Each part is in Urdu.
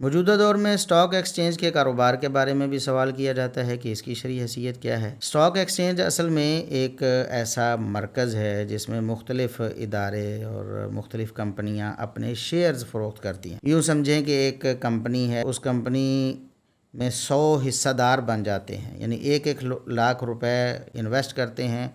موجودہ دور میں اسٹاک ایکسچینج کے کاروبار کے بارے میں بھی سوال کیا جاتا ہے کہ اس کی شرعی حیثیت کیا ہے۔ اسٹاک ایکسچینج اصل میں ایک ایسا مرکز ہے جس میں مختلف ادارے اور مختلف کمپنیاں اپنے شیئرز فروخت کرتی ہیں۔ یوں سمجھیں کہ ایک کمپنی ہے، اس کمپنی میں سو حصہ دار بن جاتے ہیں یعنی ایک ایک لاکھ روپے انویسٹ کرتے ہیں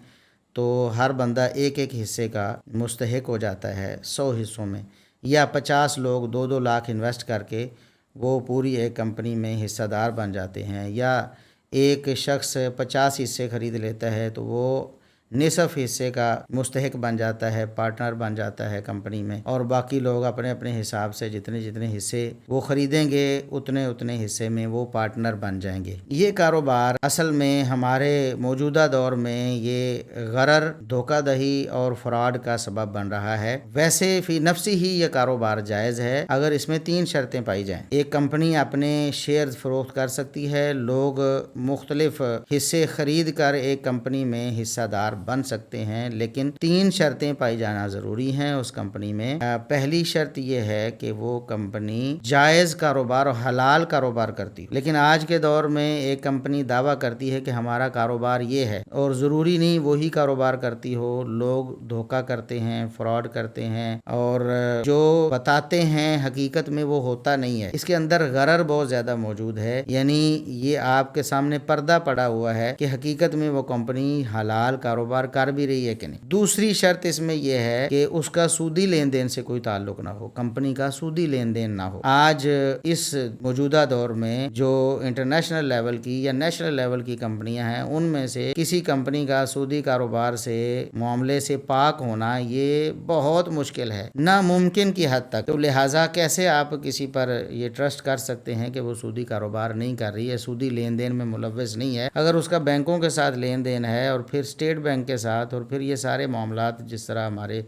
تو ہر بندہ ایک ایک حصے کا مستحق ہو جاتا ہے سو حصوں میں، یا پچاس لوگ دو دو لاکھ انویسٹ کر کے وہ پوری ایک کمپنی میں حصہ دار بن جاتے ہیں یا ایک شخص پچاس حصے خرید لیتا ہے تو وہ نصف حصے کا مستحق بن جاتا ہے، پارٹنر بن جاتا ہے کمپنی میں، اور باقی لوگ اپنے اپنے حساب سے جتنے جتنے حصے وہ خریدیں گے، اتنے اتنے حصے میں وہ پارٹنر بن جائیں گے۔ یہ کاروبار اصل میں ہمارے موجودہ دور میں یہ غرر، دھوکہ دہی اور فراڈ کا سبب بن رہا ہے۔ ویسے فی نفسی ہی یہ کاروبار جائز ہے اگر اس میں تین شرطیں پائی جائیں۔ ایک کمپنی اپنے شیئر فروخت کر سکتی ہے، لوگ مختلف حصے خرید کر ایک کمپنی میں حصہ دار بن سکتے ہیں، لیکن تین شرطیں پائی جانا ضروری ہیں اس کمپنی میں۔ پہلی شرط یہ ہے کہ وہ کمپنی جائز کاروبار اور حلال کاروبار کرتی لیکن آج کے دور میں ایک کمپنی دعویٰ کرتی ہے کہ ہمارا کاروبار یہ ہے، اور ضروری نہیں وہی کاروبار کرتی ہو، لوگ دھوکہ کرتے ہیں، فراڈ کرتے ہیں، اور جو بتاتے ہیں حقیقت میں وہ ہوتا نہیں ہے۔ اس کے اندر غرر بہت زیادہ موجود ہے۔ یعنی یہ آپ کے سامنے پردہ پڑا ہوا ہے کہ حقیقت میں وہ کمپنی حلال کاروبار کاروبار کر بھی رہی ہے کہ نہیں۔ دوسری شرط اس میں یہ ہے کہ اس کا سودی لین دین سے کوئی تعلق نہ ہو، کمپنی کا سودی لین دین نہ ہو۔ آج اس موجودہ دور میں جو انٹرنیشنل لیول کی یا نیشنل لیول کی کمپنیاں ہیں، ان میں سے کسی کمپنی کا سودی کاروبار سے معاملے سے پاک ہونا یہ بہت مشکل ہے۔ ناممکن کی حد تک۔ تو لہٰذا کیسے آپ کسی پر یہ ٹرسٹ کر سکتے ہیں کہ وہ سودی کاروبار نہیں کر رہی ہے؟ سودی لین دین میں ملوث نہیں ہے۔ اگر اس کا بینکوں کے ساتھ لین دین ہے اور پھر اسٹیٹ بینک بینک کے ساتھ اور پھر یہ سارے معاملات جس طرح ہمارے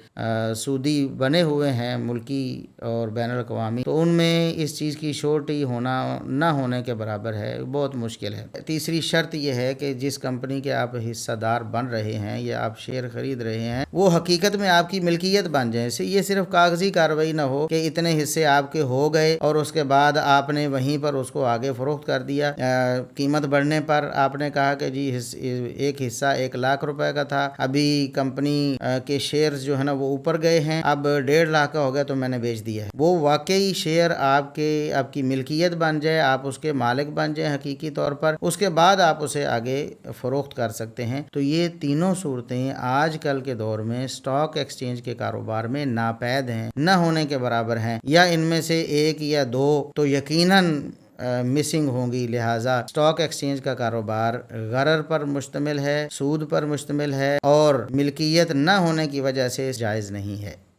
سودی بنے ہوئے ہیں، ملکی اور بین الاقوامی، تو ان میں اس چیز کی شورٹی ہونا، نہ ہونے کے برابر ہے، بہت مشکل ہے۔ تیسری شرط یہ ہے کہ جس کمپنی کے آپ حصہ دار بن رہے ہیں یا آپ شیئر خرید رہے ہیں، وہ حقیقت میں آپ کی ملکیت بن جائے۔ یہ صرف کاغذی کاروائی نہ ہو کہ اتنے حصے آپ کے ہو گئے اور اس کے بعد آپ نے وہیں پر اس کو آگے فروخت کر دیا۔ قیمت بڑھنے پر آپ نے کہا کہ جی ایک حصہ ایک لاکھ روپے کا تھا۔ ابھی کمپنی کے شیئر جو ہے نا وہ اوپر گئے ہیں۔ اب ڈیڑھ لاکھ کا ہو گیا تو میں نے بیچ دیا ہے۔ وہ واقعی شیئر آپ کے، آپ کی ملکیت بن جائے، آپ اس کے مالک بن جائیں حقیقی طور پر، اس کے بعد آپ اسے آگے فروخت کر سکتے ہیں۔ تو یہ تینوں صورتیں آج کل کے دور میں اسٹاک ایکسچینج کے کاروبار میں ناپید ہیں، نہ ہونے کے برابر ہیں۔ یا ان میں سے ایک یا دو تو یقیناً مسنگ ہوں گی۔ لہٰذا اسٹاک ایکسچینج کا کاروبار غرر پر مشتمل ہے، سود پر مشتمل ہے اور ملکیت نہ ہونے کی وجہ سے جائز نہیں ہے۔